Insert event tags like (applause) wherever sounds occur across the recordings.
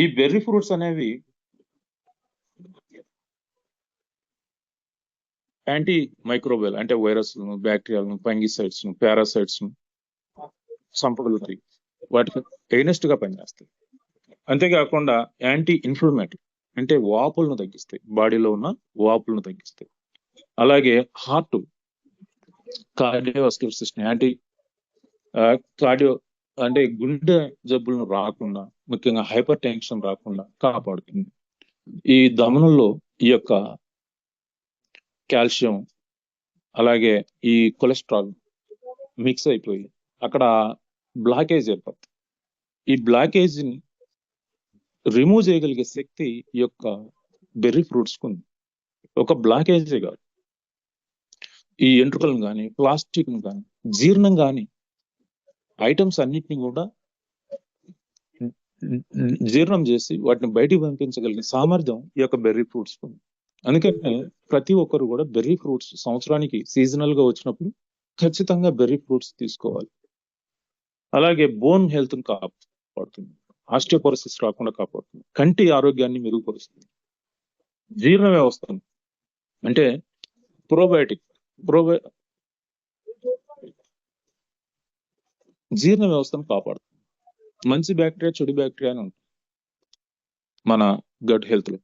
ఈ berry fruits అనేవి antimicrobial అంటే వైరస్లను బ్యాక్టీరియాలను ఫంగిసైడ్స్ పారాసైడ్స్ చంపగలుగుతాయి. వాటికి ఎయినెస్ట్గా పనిచేస్తాయి. అంతేకాకుండా యాంటీ ఇన్ఫ్లమేటరీ అంటే వాపులను తగ్గిస్తాయి. బాడీలో ఉన్న వాపులను తగ్గిస్తాయి. అలాగే heart cardiovascular system anti cardio అంటే గుండె జబ్బులను రాకుండా ముఖ్యంగా హైపర్ టెన్షన్ రాకుండా కాపాడుతుంది. ఈ దమనంలో ఈ యొక్క కాల్షియం అలాగే ఈ కొలెస్ట్రాల్ మిక్స్ అయిపోయి అక్కడ బ్లాకేజ్ ఏర్పడుతుంది. ఈ బ్లాకేజ్ని రిమూవ్ చేయగలిగే శక్తి ఈ యొక్క బెర్రీ ఫ్రూట్స్ ఉంది. ఒక బ్లాకేజే కాదు. ఈ ఎంట్రుకలను కానీ ప్లాస్టిక్ కానీ జీర్ణం కానీ ఐటమ్స్ అన్నిటిని కూడా జీర్ణం చేసి వాటిని బయటికి పంపించగలిగిన సామర్థ్యం ఈ యొక్క బెర్రీ ఫ్రూట్స్ ఉంది. అందుకనే ప్రతి ఒక్కరు కూడా బెర్రీ ఫ్రూట్స్ సంవత్సరానికి సీజనల్గా వచ్చినప్పుడు ఖచ్చితంగా బెర్రీ ఫ్రూట్స్ తీసుకోవాలి. అలాగే బోన్ హెల్త్ కాపాడుతుంది. ఆస్టియోపరసిస్ రాకుండా కాపాడుతుంది. కంటి ఆరోగ్యాన్ని మెరుగుపరుస్తుంది. జీర్ణ వ్యవస్థను అంటే ప్రోబయోటిక్ ప్రోబయో జీర్ణ వ్యవస్థను కాపాడుతుంది. మంచి బ్యాక్టీరియా చెడు బ్యాక్టీరియా అని ఉంటుంది. మన గట్ హెల్త్లో.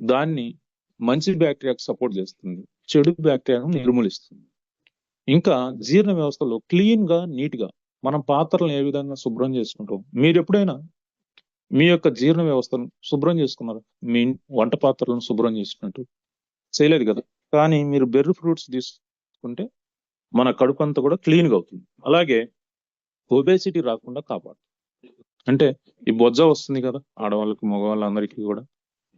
దాన్ని మంచి బ్యాక్టీరియాకు సపోర్ట్ చేస్తుంది. చెడు బ్యాక్టీరియాను నిర్మూలిస్తుంది. ఇంకా జీర్ణ వ్యవస్థలో క్లీన్గా నీట్గా మనం పాత్రలను ఏ విధంగా శుభ్రం చేసుకుంటాం? మీరు ఎప్పుడైనా మీ యొక్క జీర్ణ వ్యవస్థను శుభ్రం చేసుకున్నారు? మీ వంట పాత్రలను శుభ్రం చేసుకున్నట్టు చేయలేదు కదా. కానీ మీరు బెర్రీ ఫ్రూట్స్ తీసుకుంటే మన కడుపు అంతా కూడా క్లీన్గా అవుతుంది. అలాగే ఒబేసిటీ రాకుండా కాపాడు. అంటే ఈ బొజ్జ వస్తుంది కదా ఆడవాళ్ళకి మగవాళ్ళందరికీ కూడా.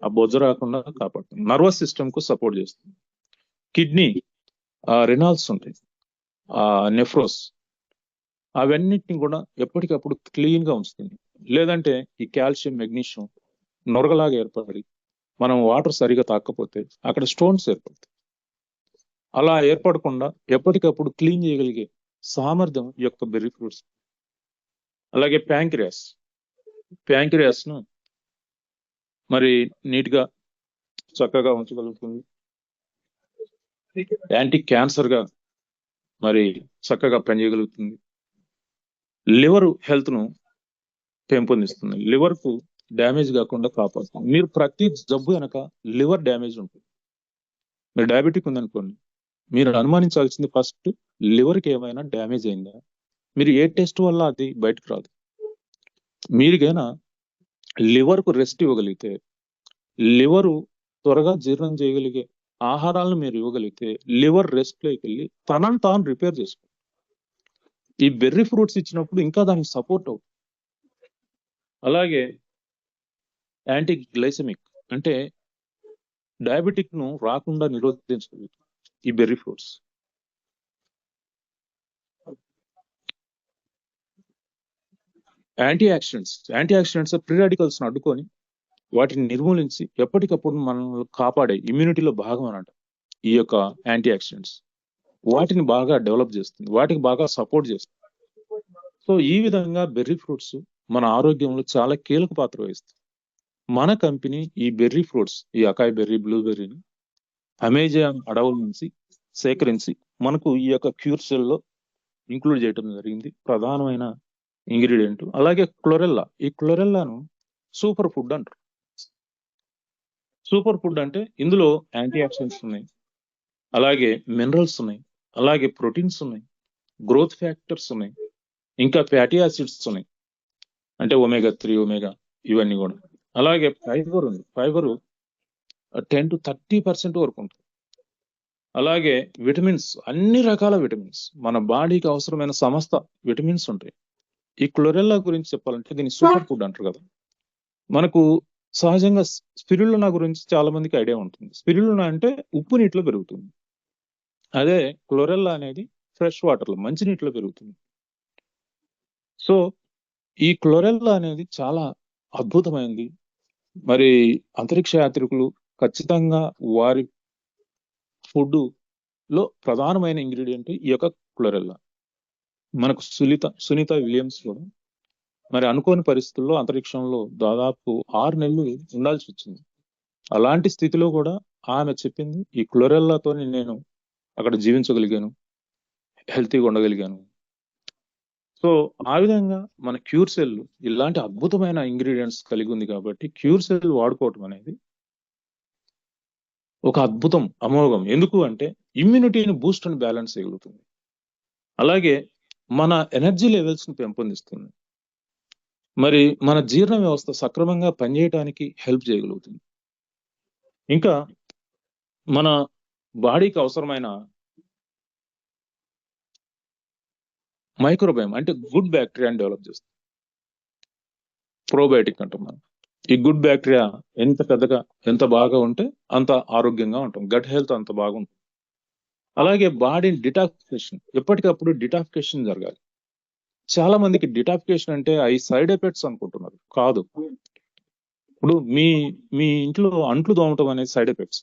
ఆ బొజ్జ రాకుండా కాపాడుతుంది. నర్వస్ సిస్టమ్కు సపోర్ట్ చేస్తుంది. కిడ్నీ రెనాల్స్ ఉంటాయి. ఆ నెఫ్రోస్. అవన్నిటిని కూడా ఎప్పటికప్పుడు క్లీన్గా ఉంచుతుంది. లేదంటే ఈ కాల్షియం మెగ్నీషియం నొరగలాగా ఏర్పడి మనం వాటర్ సరిగా తాకపోతే అక్కడ స్టోన్స్ ఏర్పడతాయి. అలా ఏర్పడకుండా ఎప్పటికప్పుడు క్లీన్ చేయగలిగే సామర్థ్యం ఈ యొక్క బెర్రీ ఫ్రూట్స్ అలాగే ప్యాంక్రియాస్. ప్యాంక్రియాస్ను మరి నీట్గా చక్కగా ఉంచగలుగుతుంది. యాంటీ క్యాన్సర్గా మరి చక్కగా పనిచేయగలుగుతుంది. లివర్ హెల్త్ను పెంపొందిస్తుంది. లివర్కు డ్యామేజ్ కాకుండా కాపాడుతుంది. మీరు ప్రతి జబ్బు వెనక లివర్ డ్యామేజ్ ఉంటుంది. మీరు డయాబెటిక్ ఉందనుకోండి మీరు అనుమానించాల్సింది ఫస్ట్ లివర్కి ఏమైనా డ్యామేజ్ అయిందా? మీరు ఏ టెస్ట్ వల్ల అది బయటకు రాదు. మీరుగైనా లివర్కు రెస్ట్ ఇవ్వగలిగితే లివరు త్వరగా జీర్ణం చేయగలిగే ఆహారాలను మీరు ఇవ్వగలిగితే లివర్ రెస్ట్లోకి వెళ్ళి తనను తాను రిపేర్ చేసుకో ఈ బెర్రీ ఫ్రూట్స్ ఇచ్చినప్పుడు ఇంకా దానికి సపోర్ట్ అవుతుంది అలాగే యాంటీ గ్లైసమిక్ అంటే డయాబెటిక్ను రాకుండా నిరోధించగలుగుతుంది ఈ berry fruits. Antioxidants antioxidants free radicals అడ్డుకొని వాటిని నిర్మూలించి ఎప్పటికప్పుడు మనల్ని కాపాడే ఇమ్యూనిటీలో భాగం అనమాట ఈ యొక్క యాంటీ ఆక్సిడెంట్స్ వాటిని బాగా డెవలప్ చేస్తుంది. వాటికి బాగా సపోర్ట్ చేస్తుంది. సో ఈ విధంగా బెర్రీ ఫ్రూట్స్ మన ఆరోగ్యంలో చాలా కీలక పాత్ర వహిస్తుంది మన కంపెనీ ఈ బెర్రీ ఫ్రూట్స్ ఈ అకాయ్ బెర్రీ బ్లూబెర్రీని అమెజాన్ అడవుల నుంచి సేకరించి మనకు ఈ యొక్క క్యూర్స్లో ఇంక్లూడ్ చేయడం జరిగింది. ప్రధానమైన ఇంగ్రీడియంట్. అలాగే క్లోరెల్లా. ఈ క్లోరెల్లాను సూపర్ ఫుడ్ అంటారు. సూపర్ ఫుడ్ అంటే ఇందులో యాంటీ ఆక్సిడెంట్స్ ఉన్నాయి. అలాగే మినరల్స్ ఉన్నాయి. అలాగే ప్రోటీన్స్ ఉన్నాయి. గ్రోత్ ఫ్యాక్టర్స్ ఉన్నాయి. ఇంకా ఫ్యాటీ యాసిడ్స్ ఉన్నాయి. అంటే ఒమేగా త్రీ ఒమేగా ఇవన్నీ కూడా. అలాగే ఫైబర్ ఉంది. Fibre ten to thirty percent వరకు ఉంటుంది. అలాగే విటమిన్స్ అన్ని రకాల విటమిన్స్. మన బాడీకి అవసరమైన సమస్త విటమిన్స్ ఉంటాయి. ఈ క్లోరెల్లా గురించి చెప్పాలంటే దీన్ని సూపర్ ఫుడ్ అంటారు కదా. మనకు సహజంగా స్పిరులునా గురించి చాలా మందికి ఐడియా ఉంటుంది. స్పిరులునా అంటే ఉప్పు నీటిలో పెరుగుతుంది. అదే క్లోరెల్లా అనేది ఫ్రెష్ వాటర్లో మంచి నీటిలో పెరుగుతుంది. సో ఈ క్లోరెల్లా అనేది చాలా అద్భుతమైనది మరి అంతరిక్ష యాత్రికులు ఖచ్చితంగా వారి ఫుడ్లో ప్రధానమైన ఇంగ్రీడియంట్ ఈ యొక్క క్లోరెల్లా. మనకు సునీత సునీత విలియమ్స్ కూడా మరి అనుకోని పరిస్థితుల్లో అంతరిక్షంలో దాదాపు ఆరు నెలలు ఉండాల్సి వచ్చింది. అలాంటి స్థితిలో కూడా ఆమె చెప్పింది ఈ క్లోరెల్లాతో నేను అక్కడ జీవించగలిగాను హెల్తీగా ఉండగలిగాను. సో ఆ విధంగా మన క్యూర్ సెల్ ఇలాంటి అద్భుతమైన ఇంగ్రీడియంట్స్ కలిగి ఉంది కాబట్టి క్యూర్ సెల్ వాడుకోవటం అనేది ఒక అద్భుతం అమోఘం. ఎందుకు అంటే ఇమ్యూనిటీని బూస్ట్ అండ్ బ్యాలెన్స్ చేయగలుగుతుంది. అలాగే మన ఎనర్జీ లెవెల్స్ని పెంపొందిస్తుంది. మరి మన జీర్ణ వ్యవస్థ సక్రమంగా పనిచేయడానికి హెల్ప్ చేయగలుగుతుంది. ఇంకా మన బాడీకి అవసరమైన మైక్రోబయం అంటే గుడ్ బ్యాక్టీరియాని డెవలప్ చేస్తుంది. ప్రోబయోటిక్ అంటాం మనం. ఈ గుడ్ బ్యాక్టీరియా ఎంత పెద్దగా ఎంత బాగా ఉంటే అంత ఆరోగ్యంగా ఉంటాం గట్ హెల్త్ అంత బాగుంటుంది. అలాగే బాడీ డిటాక్సిఫికేషన్ ఎప్పటికప్పుడు డిటాక్సిఫికేషన్ జరగాలి. చాలా మందికి డిటాక్సిఫికేషన్ అంటే అవి సైడ్ ఎఫెక్ట్స్ అనుకుంటున్నారు. కాదు. ఇప్పుడు మీ మీ ఇంట్లో అంట్లు దోమటం అనేది సైడ్ ఎఫెక్ట్స్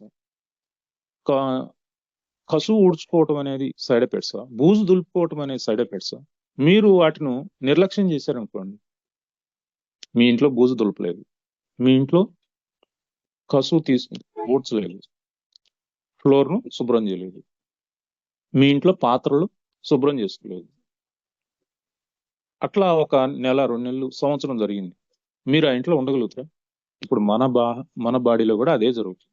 కసువు ఊడ్చుకోవటం అనేది సైడ్ ఎఫెక్ట్స్ బూజు దులుపుకోవటం అనేది సైడ్ ఎఫెక్ట్స్ మీరు వాటిని నిర్లక్ష్యం చేశారనుకోండి. మీ ఇంట్లో బూజు దులపలేదు. మీ ఇంట్లో కసువు తీసు ఊడ్చలేదు. ఫ్లోర్ను శుభ్రం చేయలేదు. మీ ఇంట్లో పాత్రలు శుభ్రం చేసుకోలేదు. అట్లా ఒక నెల రెండు నెలలు సంవత్సరం జరిగింది. మీరు ఆ ఇంట్లో ఉండగలుగుతారా? ఇప్పుడు మన బా మన బాడీలో కూడా అదే జరుగుతుంది.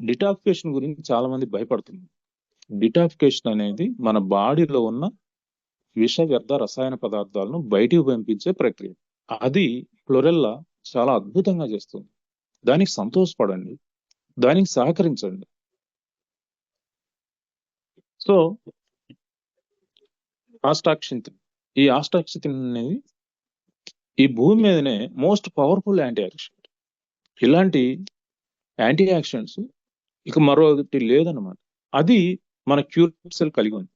డిటాఫికేషన్ గురించి చాలా మంది భయపడుతుంది డిటాఫికేషన్ అనేది మన బాడీలో ఉన్న విష వ్యర్థ రసాయన పదార్థాలను బయటికి పంపించే ప్రక్రియ. అది క్లోరెల్లా చాలా అద్భుతంగా చేస్తుంది. దానికి సంతోషపడండి. దానికి సహకరించండి. సో ఆస్టాక్షింతిన్ ఈ ఆస్టాక్షింతిన్ అనేది ఈ భూమి మీదనే మోస్ట్ పవర్ఫుల్ యాంటీ ఆక్సిడెంట్ ఇలాంటి యాంటీ యాక్సిడెంట్స్ ఇక మరొకటి లేదన్నమాట. అది మన క్యూర్ సెల్ కలిగి ఉంది.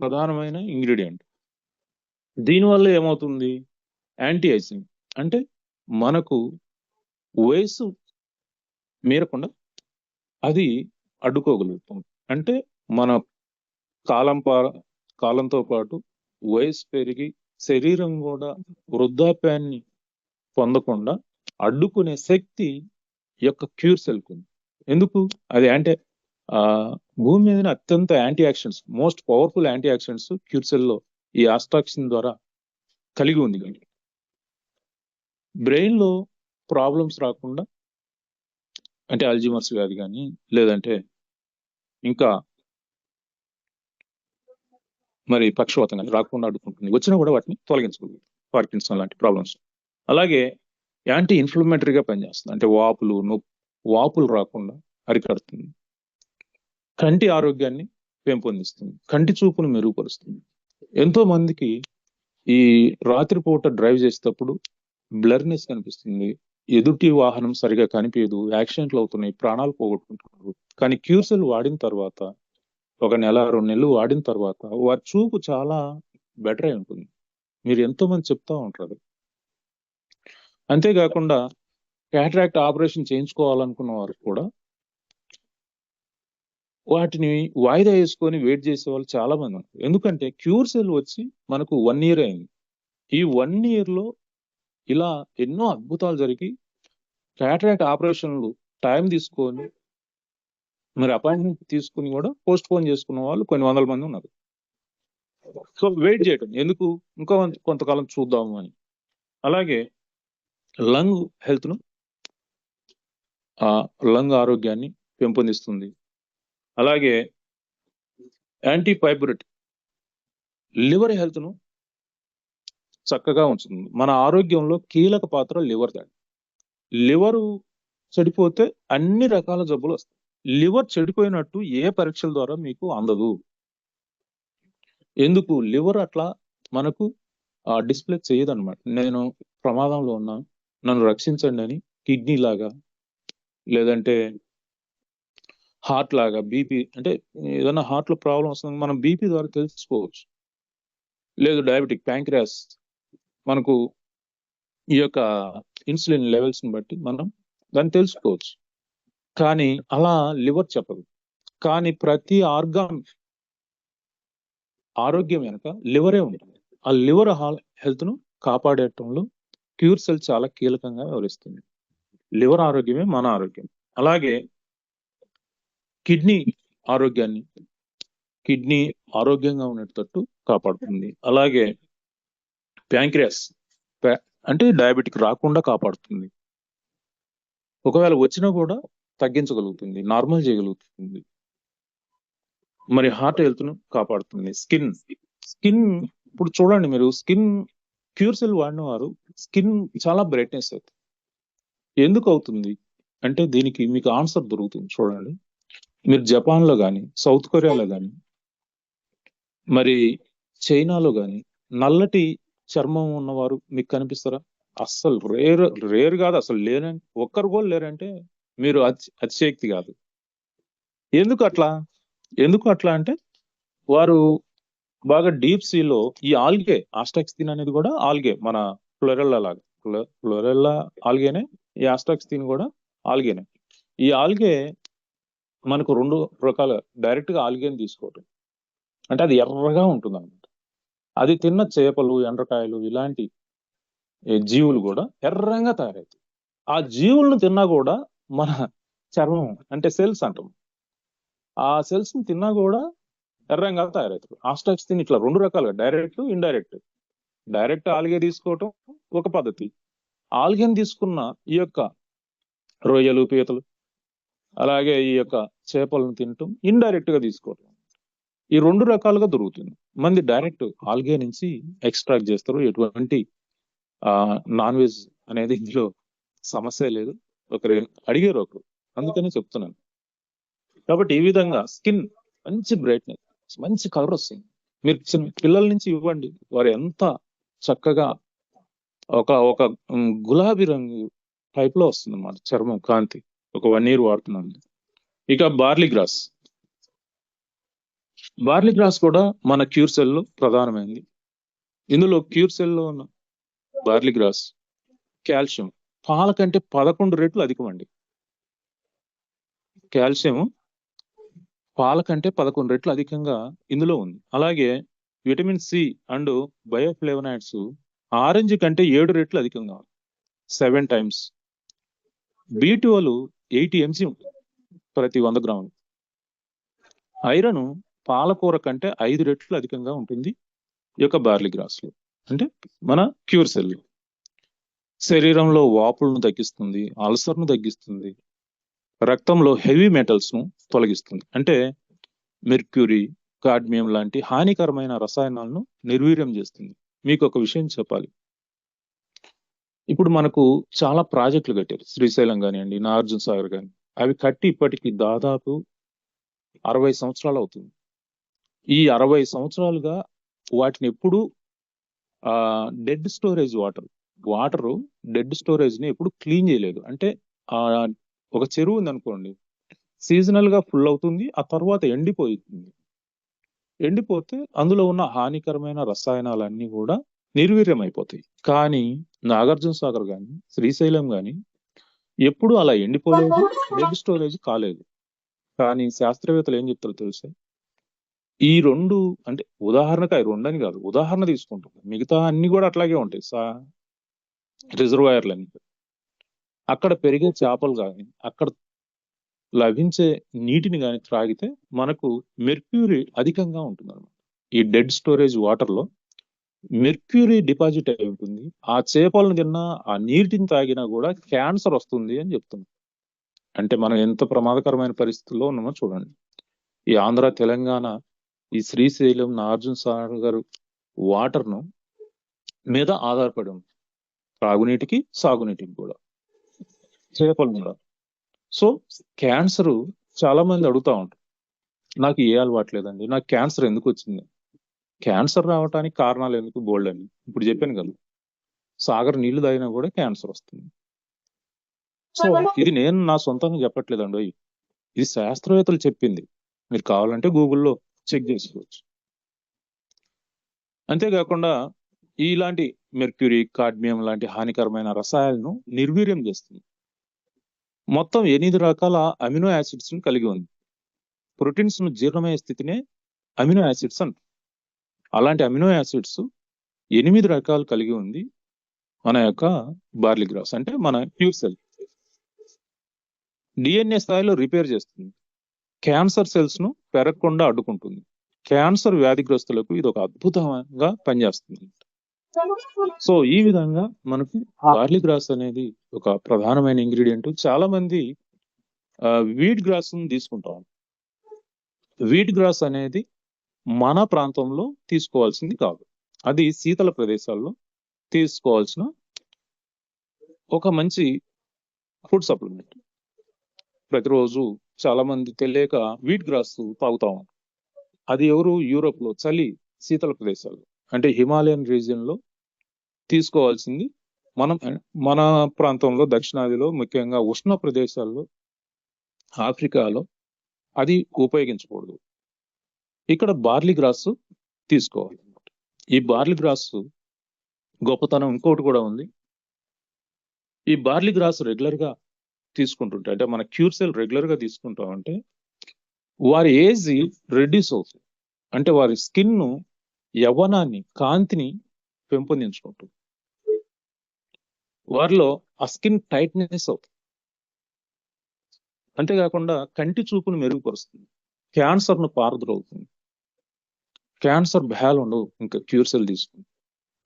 ప్రధానమైన ఇంగ్రీడియంట్. దీనివల్ల ఏమవుతుంది? యాంటీ ఐసింగ్ అంటే మనకు వయసు మీరకుండా అది అడ్డుకోగలుగుతుంది అంటే మన కాలం పా కాలంతో పాటు వయసు పెరిగి శరీరం కూడా వృద్ధాప్యాన్ని పొందకుండా అడ్డుకునే శక్తి యొక్క క్యూర్ సెల్ ఉంది. ఎందుకు? అది అంటే ఆ భూమి మీద అత్యంత anti actions most powerful antioxidants cure సెల్లో ఈ ఆస్ట్రాక్సిన్ ద్వారా కలిగి ఉంది. కానీ బ్రెయిన్లో ప్రాబ్లమ్స్ రాకుండా అంటే అల్జిమర్స్ వ్యాధి కానీ లేదంటే ఇంకా మరి పక్షవాతం కానీ రాకుండా అడ్డుకుంటుంది వచ్చినా కూడా వాటిని తొలగించగలుగుతుంది పార్కిన్సన్ లాంటి ప్రాబ్లమ్స్ అలాగే యాంటీ ఇన్ఫ్లమేటరీగా పనిచేస్తుంది. అంటే వాపులు నొప్పి వాపులు రాకుండా అరికడుతుంది. కంటి ఆరోగ్యాన్ని పెంపొందిస్తుంది. కంటి చూపును మెరుగుపరుస్తుంది. ఎంతో మందికి ఈ రాత్రిపూట డ్రైవ్ చేసేటప్పుడు బ్లర్నెస్ కనిపిస్తుంది. ఎదుటి వాహనం సరిగా కనిపించదు యాక్సిడెంట్లు అవుతున్నాయి ప్రాణాలు పోగొట్టుకుంటున్నారు. కానీ క్యూర్సెల్ వాడిన తర్వాత ఒక నెల రెండు నెలలు వాడిన తర్వాత వారి చూపు చాలా బెటర్ అయి ఉంటుంది. మీరు ఎంతో మంది చెప్తా ఉంటారు. అంతేకాకుండా క్యాట్రాక్ట్ ఆపరేషన్ చేయించుకోవాలనుకున్న వారు కూడా వాటిని వాయిదా వేసుకొని వెయిట్ చేసే వాళ్ళు చాలా మంది ఉన్నారు. ఎందుకంటే క్యూర్ సెల్ వచ్చి మనకు వన్ ఇయర్ అయింది. ఈ వన్ ఇయర్లో ఇలా ఎన్నో అద్భుతాలు జరిగి క్యాటరాక్ట్ ఆపరేషన్లు టైం తీసుకొని మరి అపాయింట్మెంట్ తీసుకుని కూడా పోస్ట్ పోన్ చేసుకున్న వాళ్ళు కొన్ని వందల మంది ఉన్నారు. సో వెయిట్ చేయటం ఎందుకు? ఇంకా కొంతకాలం చూద్దాము అని. అలాగే లంగ్ హెల్త్ను ఆ లంగ్ ఆరోగ్యాన్ని పెంపొందిస్తుంది. అలాగే యాంటీఫైబ్రిట్ లివర్ హెల్త్ను చక్కగా ఉంచుతుంది. మన ఆరోగ్యంలో కీలక పాత్ర లివర్ దాడి లివర్ చెడిపోతే అన్ని రకాల జబ్బులు వస్తాయి. లివర్ చెడిపోయినట్టు ఏ పరీక్షల ద్వారా మీకు అందదు. ఎందుకు? లివర్ అట్లా మనకు డిస్ప్లే చేయదు అనమాట నేను ప్రమాదంలో ఉన్నా నన్ను రక్షించండి అని కిడ్నీ లాగా లేదంటే హార్ట్ లాగా బీపీ అంటే ఏదైనా హార్ట్లో ప్రాబ్లం వస్తుంది మనం బీపీ ద్వారా తెలుసుకోవచ్చు. లేదు డయాబెటిక్ ప్యాంక్రియాస్ మనకు ఈ యొక్క ఇన్సులిన్ లెవెల్స్ని బట్టి మనం దాన్ని తెలుసుకోవచ్చు. కానీ అలా లివర్ చెప్పదు. కానీ ప్రతి ఆర్గాన్ ఆరోగ్యం వెనక లివరే ఉంటుంది. ఆ లివర్ హెల్త్ను కాపాడేటంలో క్యూర్ సెల్ చాలా కీలకంగా వ్యవహరిస్తుంది. లివర్ ఆరోగ్యమే మన ఆరోగ్యం. అలాగే కిడ్నీ ఆరోగ్యాన్ని కిడ్నీ ఆరోగ్యంగా ఉండేటట్టు కాపాడుతుంది. అలాగే ప్యాంక్రియాస్ అంటే డయాబెటిక్ రాకుండా కాపాడుతుంది. ఒకవేళ వచ్చినా కూడా తగ్గించగలుగుతుంది నార్మల్ చేయగలుగుతుంది. మరి హార్ట్ హెల్త్ను కాపాడుతుంది. స్కిన్ స్కిన్ ఇప్పుడు చూడండి మీరు స్కిన్ క్యూర్ సెల్ వాడిన వారు స్కిన్ చాలా బ్రైట్నెస్ అవుతుంది ఎందుకు అవుతుంది? అంటే దీనికి మీకు ఆన్సర్ దొరుకుతుంది చూడండి. మీరు జపాన్లో కానీ సౌత్ కొరియాలో కానీ మరి చైనాలో కానీ నల్లటి చర్మం ఉన్నవారు మీకు కనిపిస్తారా? అస్సలు రేర్ రేర్ కాదు అసలు లేరంటే ఒక్కరు కూడా లేరంటే మీరు అతి- కాదు. ఎందుకు అట్లా? ఎందుకు అట్లా అంటే వారు బాగా డీప్ సీలో ఈ ఆల్గే ఆస్టాక్సిన్ అనేది కూడా ఆల్గే మన ఫ్లోరెల్లా లాగా. ఫ్లోరెల్లా ఆల్గేనే ఈ ఆస్టాక్సిన్ కూడా ఆల్గేనే. ఈ ఆల్గే మనకు రెండు రకాల డైరెక్ట్గా ఆల్గేని తీసుకోవటం. అంటే అది ఎర్రగా ఉంటుంది అది తిన్న చేపలు ఎండ్రకాయలు ఇలాంటి జీవులు కూడా ఎర్రంగా తయారవుతాయి. ఆ జీవులను తిన్నా కూడా మన చర్మం అంటే సెల్స్ అంటాం. ఆ సెల్స్ని తిన్నా కూడా ఎర్రంగా తయారవుతారు ఆస్టాక్సిన్ ఇట్లా రెండు రకాలుగా డైరెక్ట్ ఇండైరెక్ట్. డైరెక్ట్ ఆల్గే తీసుకోవటం ఒక పద్ధతి. ఆల్గేని తీసుకున్న ఈ యొక్క రొయ్యలు పీతలు అలాగే ఈ యొక్క చేపలను తినటం ఇండైరెక్ట్గా తీసుకోవటం. ఈ రెండు రకాలుగా దొరుకుతుంది. మంది డైరెక్ట్ ఆల్గే నుంచి ఎక్స్ట్రాక్ట్ చేస్తారు. ఎటువంటి ఆ నాన్ వెజ్ అనేది ఇందులో సమస్య లేదు. ఒకరు అడిగారు ఒకరు. అందుకని చెప్తున్నాను. కాబట్టి ఈ విధంగా స్కిన్ మంచి బ్రైట్నెస్ మంచి కలర్ వస్తుంది. మీరు చిన్న పిల్లల నుంచి ఇవ్వండి. వారు ఎంత చక్కగా ఒక ఒక గులాబీ రంగు టైప్లో వస్తుంది అన్నమాట చర్మం కాంతి. ఒక వన్ ఇయర్ వాడుతున్నాను ఇక బార్లీ గ్రాస్. బార్లీ గ్రాస్ కూడా మన క్యూర్ సెల్లో ప్రధానమైంది. ప్రధానమైనది ఇందులో క్యూర్ సెల్లో ఉన్న బార్లీ గ్రాస్ కాల్షియం పాల కంటే పదకొండు రెట్లు అధికమండి. కాల్షియం పాల కంటే పదకొండు రెట్లు అధికంగా ఇందులో ఉంది. అలాగే vitamin C and bioflavonoids orange కంటే ఏడు రెట్లు అధికంగా ఉంది. Seven times. B twelve eighty MC ఉంటుంది ప్రతి వంద గ్రాములు. ఐరన్ పాలకూర కంటే ఐదు రెట్లు అధికంగా ఉంటుంది ఈ యొక్క బార్లీ గ్రాస్లో. అంటే మన క్యూర్ సెల్. శరీరంలో వాపులను తగ్గిస్తుంది అల్సర్ను తగ్గిస్తుంది రక్తంలో హెవీ మెటల్స్ను తొలగిస్తుంది. అంటే మెర్క్యూరీ కాడ్మియం లాంటి హానికరమైన రసాయనాలను నిర్వీర్యం చేస్తుంది. మీకు ఒక విషయం చెప్పాలి. ఇప్పుడు మనకు చాలా ప్రాజెక్టులు కట్టారు. శ్రీశైలం కానివ్వండి నాగార్జున సాగర్ కానీ అవి కట్టి ఇప్పటికి దాదాపు అరవై సంవత్సరాలు అవుతుంది. ఈ అరవై సంవత్సరాలుగా వాటిని ఎప్పుడు ఆ dead storage water water dead స్టోరేజ్ని ఎప్పుడు క్లీన్ చేయలేదు. అంటే ఆ ఒక చెరువు ఉంది అనుకోండి సీజనల్గా ఫుల్ అవుతుంది ఆ తర్వాత ఎండిపోతుంది. ఎండిపోతే అందులో ఉన్న హానికరమైన రసాయనాలన్నీ కూడా నిర్వీర్యం అయిపోతాయి కానీ నాగార్జున సాగర్ కానీ శ్రీశైలం కానీ ఎప్పుడు అలా ఎండిపోలేదు డెడ్ స్టోరేజ్ కాలేదు. కానీ శాస్త్రవేత్తలు ఏం చెప్తారో తెలుసా? ఈ రెండు అంటే ఉదాహరణకు అవి రెండు అని కాదు ఉదాహరణ తీసుకుంటుంది. మిగతా అన్ని కూడా అట్లాగే ఉంటాయి. సా రిజర్వాయర్లన్నీ. అక్కడ పెరిగే చేపలు కానీ అక్కడ లభించే నీటిని కానీ త్రాగితే మనకు మెర్క్యూరీ అధికంగా ఉంటుంది అనమాట ఈ డెడ్ స్టోరేజ్ వాటర్లో మెర్క్యూరీ డిపాజిట్ అయి ఉంటుంది. ఆ చేపలను తిన్నా ఆ నీటిని తాగినా కూడా క్యాన్సర్ వస్తుంది అని చెప్తుంది. అంటే మనం ఎంత ప్రమాదకరమైన పరిస్థితుల్లో ఉన్నామో చూడండి. ఈ ఆంధ్ర తెలంగాణ ఈ శ్రీశైలం నార్జున సాగర్ వాటర్ను మీద ఆధారపడి ఉంది. త్రాగునీటికి సాగునీటికి కూడా. చేపలు కూడా. సో క్యాన్సర్ చాలా మంది అడుగుతా ఉంటారు. నాకు ఏ అలవాటు లేదండి. నాకు క్యాన్సర్ ఎందుకు వచ్చింది? క్యాన్సర్ రావడానికి కారణాలు ఎందుకు బోల్డ్ అని? ఇప్పుడు చెప్పాను కదా. సాగర్ నీళ్ళు తాగినా కూడా క్యాన్సర్ వస్తుంది. సో ఇది నేను నా సొంతంగా చెప్పట్లేదండి. ఇది శాస్త్రవేత్తలు చెప్పింది. మీరు కావాలంటే గూగుల్లో చెక్ చేసుకోవచ్చు. అంతేకాకుండా ఇలాంటి మెర్క్యూరీ కాడ్మియం లాంటి హానికరమైన రసాయనాలను నిర్వీర్యం చేస్తుంది. మొత్తం ఎనిమిది రకాల అమినో యాసిడ్స్ను కలిగి ఉంది. ప్రోటీన్స్ను జీర్ణమయ్యే స్థితినే అమినో యాసిడ్స్ అంటారు. అలాంటి అమినో యాసిడ్స్ ఎనిమిది రకాలు కలిగి ఉంది మన యొక్క బార్లీ గ్రాస్ అంటే మన ప్యూర్ సెల్. డిఎన్ఏ స్థాయిలో రిపేర్ చేస్తుంది. క్యాన్సర్ సెల్స్ను పెరగకుండా అడ్డుకుంటుంది. క్యాన్సర్ వ్యాధిగ్రస్తులకు ఇది ఒక అద్భుతంగా పనిచేస్తుంది. సో ఈ విధంగా మనకి బార్లీ గ్రాస్ అనేది ఒక ప్రధానమైన ఇంగ్రీడియంట్. చాలా మంది వీట్ గ్రాస్ తీసుకుంటాం వీట్ గ్రాస్ అనేది మన ప్రాంతంలో తీసుకోవాల్సింది కాదు. అది శీతల ప్రదేశాల్లో తీసుకోవాల్సిన ఒక మంచి ఫుడ్ సప్లిమెంట్. ప్రతిరోజు చాలా మంది తెలియక వీట్ గ్రాస్ తాగుతాం అది ఎవరు? యూరోప్లో చలి శీతల ప్రదేశాలు అంటే హిమాలయన్ రీజియన్లో తీసుకోవాల్సింది మనం మన ప్రాంతంలో దక్షిణాదిలో ముఖ్యంగా ఉష్ణ ప్రదేశాల్లో ఆఫ్రికాలో అది ఉపయోగించకూడదు. ఇక్కడ బార్లీ గ్రాస్ తీసుకోవాలి ఈ బార్లీ గ్రాస్ గొప్పతనం ఇంకోటి కూడా ఉంది. ఈ బార్లీ గ్రాస్ రెగ్యులర్గా తీసుకుంటుంటే అంటే మన క్యూర్ సెల్ రెగ్యులర్గా తీసుకుంటామంటే వారి ఏజ్ రెడ్యూస్ అవుతుంది. అంటే వారి స్కిన్ను యవ్వనాన్ని కాంతిని పెంపొందించుకుంటుంది. వారిలో ఆ స్కిన్ టైట్నెస్ అవుతుంది. అంతేకాకుండా కంటి చూపును మెరుగుపరుస్తుంది. క్యాన్సర్ను క్యాన్సర్ భయాలు ఉండవు ఇంకా క్యూర్ సెల్ తీసుకుంటుంది.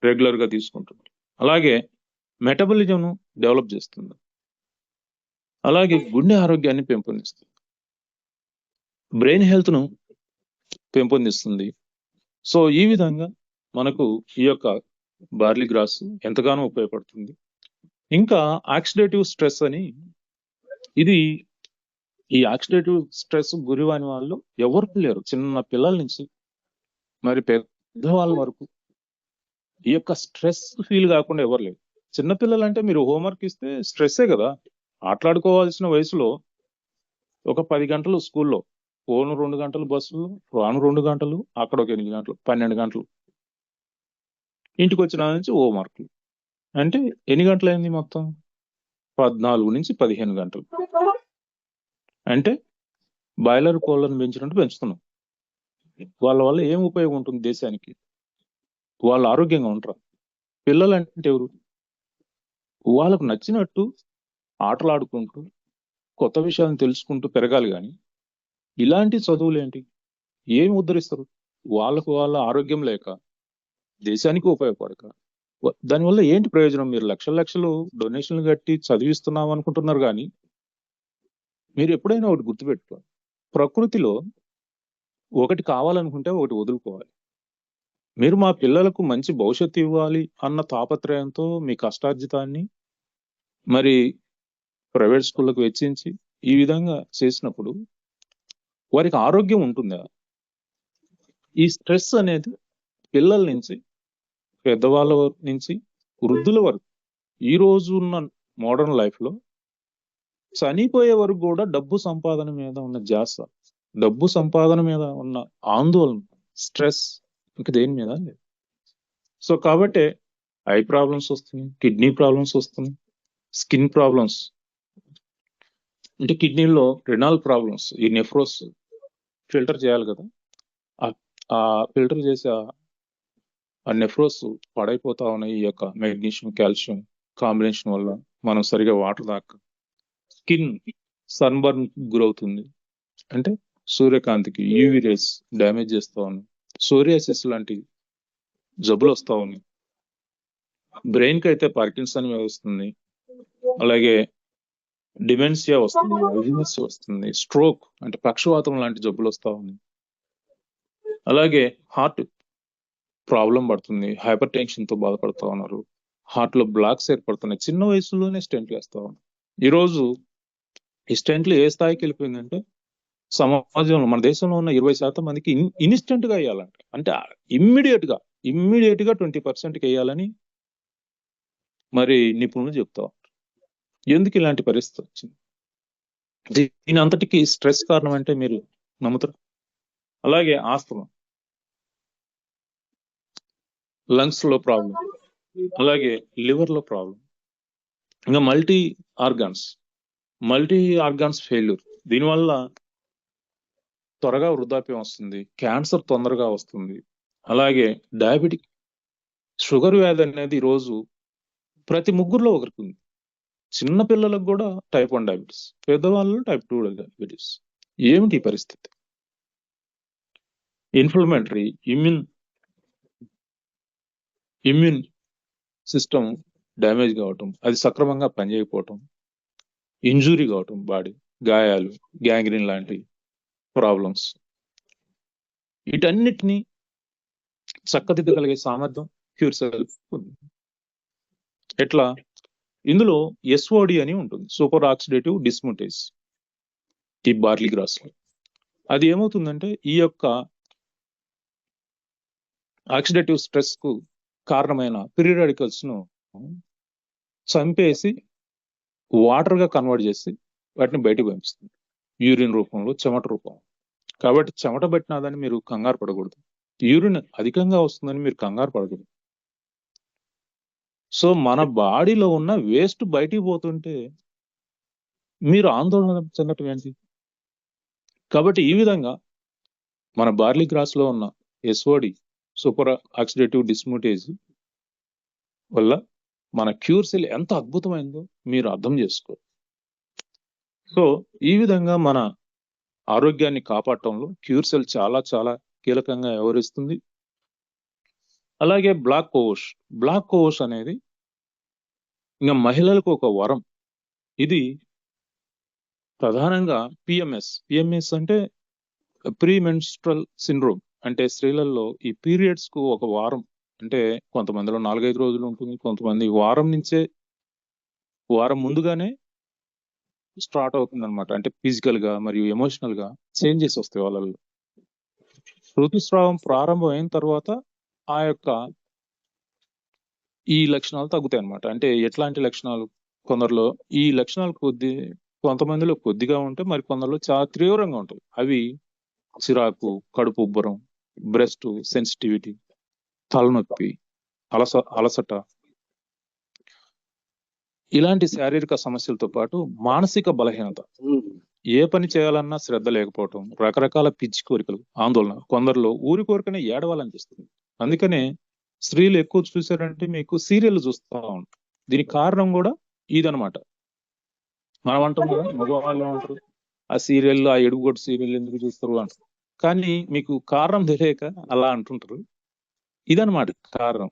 రెగ్యులర్గా తీసుకుంటుంది. అలాగే మెటబలిజంను డెవలప్ చేస్తుంది. అలాగే గుండె ఆరోగ్యాన్ని పెంపొందిస్తుంది. బ్రెయిన్ హెల్త్ను పెంపొందిస్తుంది. సో ఈ విధంగా మనకు ఈ యొక్క బార్లీ గ్రాస్ ఎంతగానో ఉపయోగపడుతుంది. ఇంకా ఆక్సిడేటివ్ స్ట్రెస్ అని ఇది ఈ ఆక్సిడేటివ్ స్ట్రెస్ గురివాని వాళ్ళు ఎవరు లేరు. చిన్న పిల్లల నుంచి మరి పెద్దవాళ్ళ వరకు ఈ యొక్క స్ట్రెస్ ఫీల్ కాకుండా ఎవరు లేరు. చిన్నపిల్లలు అంటే మీరు హోంవర్క్ ఇస్తే స్ట్రెస్సే కదా. ఆటలాడుకోవాల్సిన వయసులో ఒక పది గంటలు స్కూల్లో పోను రెండు గంటలు బస్సులు రాను రెండు గంటలు అక్కడ ఒక ఎనిమిది గంటలు పన్నెండు గంటలు. ఇంటికి వచ్చిన నుంచి హోంవర్క్లు అంటే ఎన్ని గంటలు అయింది మొత్తం? పద్నాలుగు నుంచి పదిహేను గంటలు. అంటే బాయిలర్ కోళ్ళను పెంచినట్టు పెంచుతున్నాం. వాళ్ళ వల్ల ఏం ఉపయోగం ఉంటుంది దేశానికి? వాళ్ళు ఆరోగ్యంగా ఉంటారు? పిల్లలు అంటే ఎవరు? వాళ్ళకు నచ్చినట్టు ఆటలు ఆడుకుంటూ కొత్త విషయాలను తెలుసుకుంటూ పెరగాలి కానీ ఇలాంటి చదువులు ఏంటి ఏమి ఉద్ధరిస్తారు? వాళ్ళకు వాళ్ళ ఆరోగ్యం లేక దేశానికి ఉపయోగపడక. దానివల్ల ఏంటి ప్రయోజనం? మీరు లక్షల లక్షలు డొనేషన్లు కట్టి చదివిస్తున్నాం అనుకుంటున్నారు కానీ మీరు ఎప్పుడైనా ఒకటి గుర్తుపెట్టుకోవాలి ప్రకృతిలో ఒకటి కావాలనుకుంటే ఒకటి వదులుకోవాలి. మీరు మా పిల్లలకు మంచి భవిష్యత్తు ఇవ్వాలి అన్న తాపత్రయంతో మీ కష్టార్జితాన్ని మరి ప్రైవేట్ స్కూళ్ళకు వెచ్చించి ఈ విధంగా చేసినప్పుడు వారికి ఆరోగ్యం ఉంటుందా? ఈ స్ట్రెస్ అనేది పిల్లల నుంచి పెద్దవాళ్ళ వరకు నుంచి వృద్ధుల వరకు ఈ రోజు ఉన్న మోడర్న్ లైఫ్లో చనిపోయే వరకు కూడా డబ్బు సంపాదన మీద ఉన్న జాస డబ్బు సంపాదన మీద ఉన్న ఆందోళన స్ట్రెస్ ఇంక దేని మీద లేదు. సో కాబట్టి ఐ ప్రాబ్లమ్స్ వస్తున్నాయి కిడ్నీ ప్రాబ్లమ్స్ వస్తున్నాయి స్కిన్ ప్రాబ్లమ్స్ అంటే కిడ్నీలో రెనాల్ ప్రాబ్లమ్స్ ఈ నెఫ్రోస్ ఫిల్టర్ చేయాలి కదా. ఆ- ఫిల్టర్ చేసే ఆ- నెఫ్రోస్ పడైపోతా ఉన్నాయి ఈ యొక్క మెగ్నీషియం కాల్షియం కాంబినేషన్ వల్ల మనం సరిగా వాటర్ దాక స్కిన్ సన్బర్న్ గురవుతుంది. అంటే సూర్యకాంతికి యూవి రేస్ డ్యామేజ్ చేస్తూ ఉన్నాయి సోరియాసిస్ లాంటి జబ్బులు వస్తూ ఉన్నాయి. బ్రెయిన్కి అయితే పార్కిన్సన్ వస్తుంది అలాగే డిమెన్షియా వస్తుంది (laughs) అల్జిమస్ వస్తుంది స్ట్రోక్ అంటే పక్షవాతం లాంటి జబ్బులు వస్తా ఉన్నాయి. అలాగే హార్ట్ ప్రాబ్లం పడుతుంది హైపర్ టెన్షన్తో బాధపడుతూ ఉన్నారు హార్ట్లో బ్లాక్స్ ఏర్పడుతున్నాయి చిన్న వయసులోనే స్టెంట్ వేస్తా ఉన్నారు. ఈ రోజు ఈ స్టెంట్లు ఏ స్థాయికి వెళ్ళిపోయిందంటే సమాజంలో మన దేశంలో ఉన్న ఇరవై శాతం మందికి ఇన్స్టెంట్గా వేయాలంట. అంటే ఇమ్మీడియట్గా ఇమ్మీడియట్గా ట్వంటీ పర్సెంట్కి వేయాలని మరి నిపుణులు చెప్తా ఎందుకు ఇలాంటి పరిస్థితి వచ్చింది? దీని అంతటికి స్ట్రెస్ కారణం అంటే మీరు నమ్ముతారు? అలాగే ఆస్తమా? లంగ్స్లో ప్రాబ్లం అలాగే లివర్లో ప్రాబ్లం ఇంకా multi organs. Multi organs failure. దీనివల్ల త్వరగా వృద్ధాప్యం వస్తుంది. క్యాన్సర్ తొందరగా వస్తుంది. అలాగే డయాబెటిక్. షుగర్ వ్యాధి అనేది ఈరోజు ప్రతి ముగ్గురులో ఒకరికి ఉంది. చిన్న పిల్లలకు కూడా టైప్ వన్ డయాబెటీస్ పెద్దవాళ్ళు టైప్ టూ డయాబెటీస్ ఏమిటి పరిస్థితి? Inflammatory immune immune system damage కావటం అది సక్రమంగా పనిచేయకపోవటం ఇంజురీ కావటం బాడీ గాయాలు గ్యాంగ్రీన్ లాంటి ప్రాబ్లమ్స్ వీటన్నిటిని చక్కదిద్దగలిగే సామర్థ్యం క్యూర్ సెల్ఫ్ ఉంది. ఎట్లా? ఇందులో ఎస్ఓడి అని ఉంటుంది. సూపర్ ఆక్సిడేటివ్ డిస్ముటేజ్ ఈ బార్లీ గ్రాస్లో. అది ఏమవుతుందంటే ఈ యొక్క ఆక్సిడేటివ్ స్ట్రెస్కు కారణమైన ఫ్రీ ను చంపేసి వాటర్గా కన్వర్ట్ చేసి వాటిని బయటకు పంపిస్తుంది. యూరిన్ రూపంలో చెమట రూపం కాబట్టి చెమట పట్టినాదని మీరు కంగారు పడకూడదు. యూరిన్ అధికంగా వస్తుందని మీరు కంగారు పడకూడదు. సో మన బాడీలో ఉన్న వేస్ట్ బయటికి పోతుంటే మీరు ఆందోళన చెందటం ఏంటి? కాబట్టి ఈ విధంగా మన బార్లీ గ్రాస్లో ఉన్న ఎస్ఓడి సూపర్ ఆక్సిడేటివ్ డిస్మూటేజ్ వల్ల మన క్యూర్ సెల్ ఎంత అద్భుతమైందో మీరు అర్థం చేసుకో సో ఈ విధంగా మన ఆరోగ్యాన్ని కాపాడటంలో క్యూర్ సెల్ చాలా చాలా కీలకంగా వ్యవహరిస్తుంది. అలాగే బ్లాక్ కోవోష్ బ్లాక్ కోవోష్ అనేది ఇంకా మహిళలకు ఒక వరం. ఇది ప్రధానంగా పిఎంఎస్ పిఎంఎస్ అంటే ప్రీ మెన్స్ట్రల్ సిండ్రోమ్. అంటే స్త్రీలలో ఈ పీరియడ్స్కు ఒక వారం. అంటే కొంతమందిలో నాలుగైదు రోజులు ఉంటుంది. కొంతమంది వారం నుంచే వారం ముందుగానే స్టార్ట్ అవుతుంది అనమాట అంటే ఫిజికల్గా మరియు ఎమోషనల్గా చేంజెస్ వస్తాయి వాళ్ళలో ఋతుస్రావం ప్రారంభం అయిన తర్వాత ఆ యొక్క ఈ లక్షణాలు తగ్గుతాయి అనమాట అంటే ఎట్లాంటి లక్షణాలు? కొందరిలో ఈ లక్షణాలు కొద్ది కొంతమందిలో కొద్దిగా ఉంటాయి మరి కొందరిలో చాలా తీవ్రంగా ఉంటాయి. అవి చిరాకు కడుపు ఉబ్బరం బ్రెస్ట్ సెన్సిటివిటీ తలనొప్పి అలస అలసట. ఇలాంటి శారీరక సమస్యలతో పాటు మానసిక బలహీనత. ఏ పని చేయాలన్నా శ్రద్ధ లేకపోవటం రకరకాల పిచ్చి కోరికలు ఆందోళన. కొందరిలో ఊరి కోరికనే ఏడవాలనిపిస్తుంది. అందుకనే స్త్రీలు ఎక్కువ చూసారంటే మీకు సీరియల్ చూస్తూ ఉంటారు. దీనికి కారణం కూడా ఇదనమాట మనం అంటాం కదా మగవాళ్ళు అంటారు ఆ సీరియల్ ఆ ఎడుగుగొట్టు సీరియల్ ఎందుకు చూస్తారు అంటారు. కానీ మీకు కారణం తెలియక అలా అంటుంటారు. ఇదనమాట కారణం.